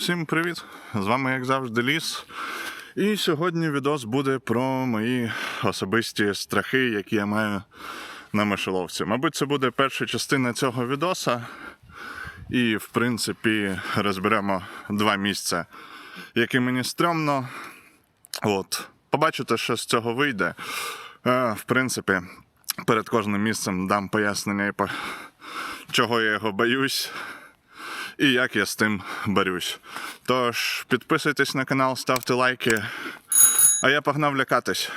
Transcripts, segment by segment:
Всім привіт! З вами, як завжди, ліс. І сьогодні відос буде про мої особисті страхи, які я маю на мишоловці. Мабуть, це буде перша частина цього відоса. І, в принципі, розберемо два місця, які мені стрьомно. От. Побачите, що з цього вийде. Е, в принципі, перед кожним місцем дам пояснення, чого я його боюсь і як я з тим борюсь. Тож підписуйтесь на канал, ставте лайки. А я погнав лякатись.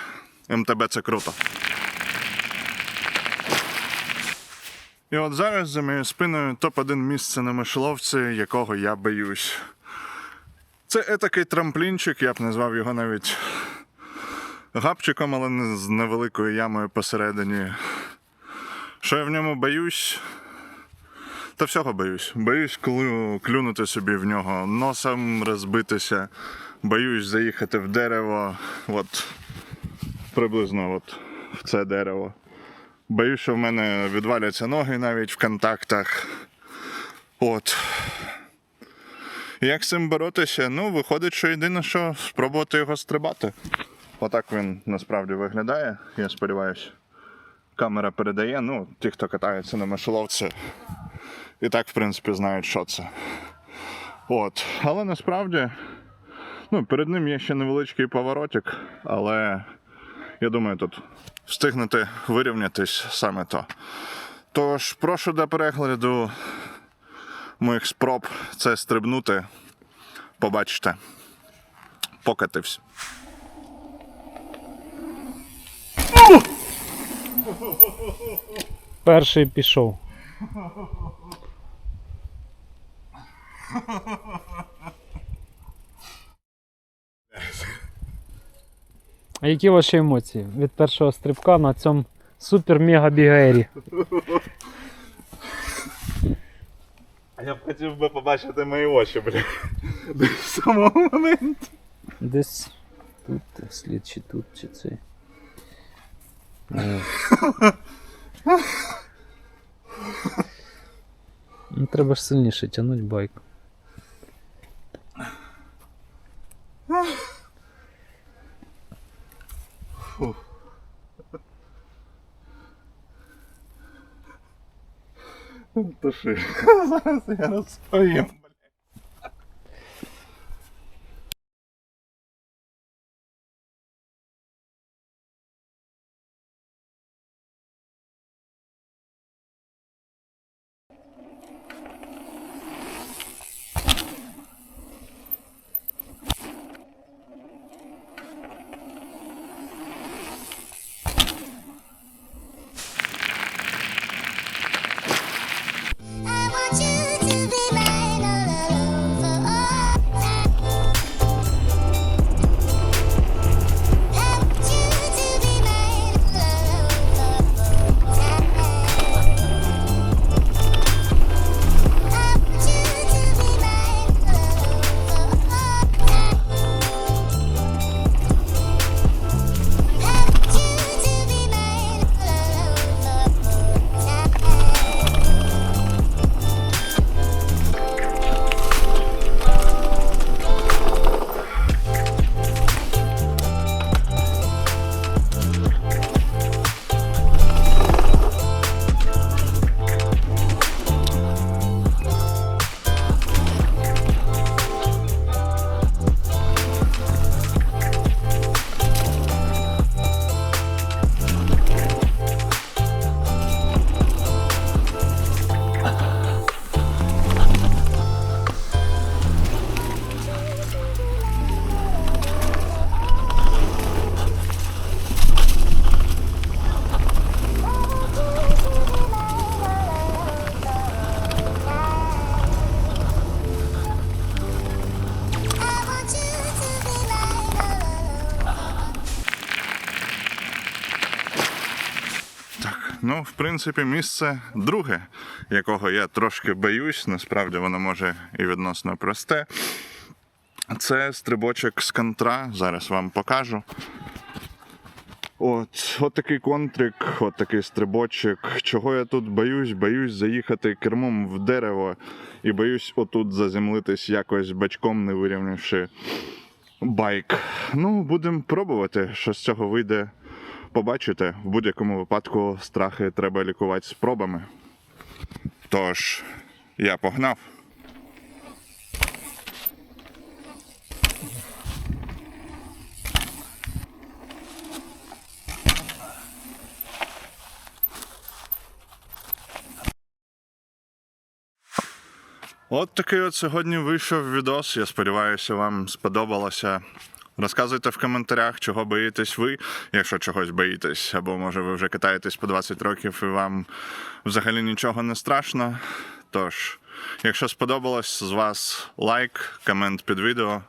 МТБ це круто. І от зараз за моєю спиною топ-1 місце на мишоловці, якого я боюсь. Це етакий трамплінчик, я б назвав його навіть гапчиком, але не з невеликою ямою посередині. Що я в ньому боюсь? Та всього боюсь. Боюсь клю, клюнути собі в нього носом, розбитися. Боюсь заїхати в дерево. От приблизно от в це дерево. Боюсь, що в мене відваляться ноги навіть в контактах. От. Як з цим боротися? Ну, виходить, що єдине, що спробувати його стрибати. Отак він насправді виглядає, я сподіваюся. Камера передає, ну, ті, хто катається на мишоловці, і так, в принципі, знають, що це. От. Але насправді, ну, перед ним є ще невеличкий поворотик, але я думаю, тут встигнути вирівнятись саме то. Тож, прошу до перегляду моїх спроб це стрибнути. Побачите. Покатився. Перший пішов. А які ваші емоції від першого стрибка на цьому супер мега бігері? Я б хотів би побачити мої очі, бля. До самого моменту. Десь тут слід чи тут, чи цей. Ну, треба ж сильніше тягнути байк. Туши. Зараз я розповім. Ну, в принципі, місце друге, якого я трошки боюсь, насправді воно може і відносно просте. Це стрибочок з контра. Зараз вам покажу. От, от такий контрик, от такий стрибочок. Чого я тут боюсь? Боюсь заїхати кермом в дерево і боюсь отут заземлитись якось бачком, не вирівнявши байк. Ну, будемо пробувати, що з цього вийде. Побачите, в будь-якому випадку страхи треба лікувати спробами. Тож, я погнав. От такий от сьогодні вийшов відос. Я сподіваюся, вам сподобалося. Розказуйте в коментарях, чого боїтесь ви, якщо чогось боїтесь, або може ви вже катаєтесь по 20 років і вам взагалі нічого не страшно. Тож, якщо сподобалось, з вас лайк, комент під відео,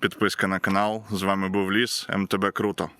підписка на канал. З вами був Ліс, МТБ Круто.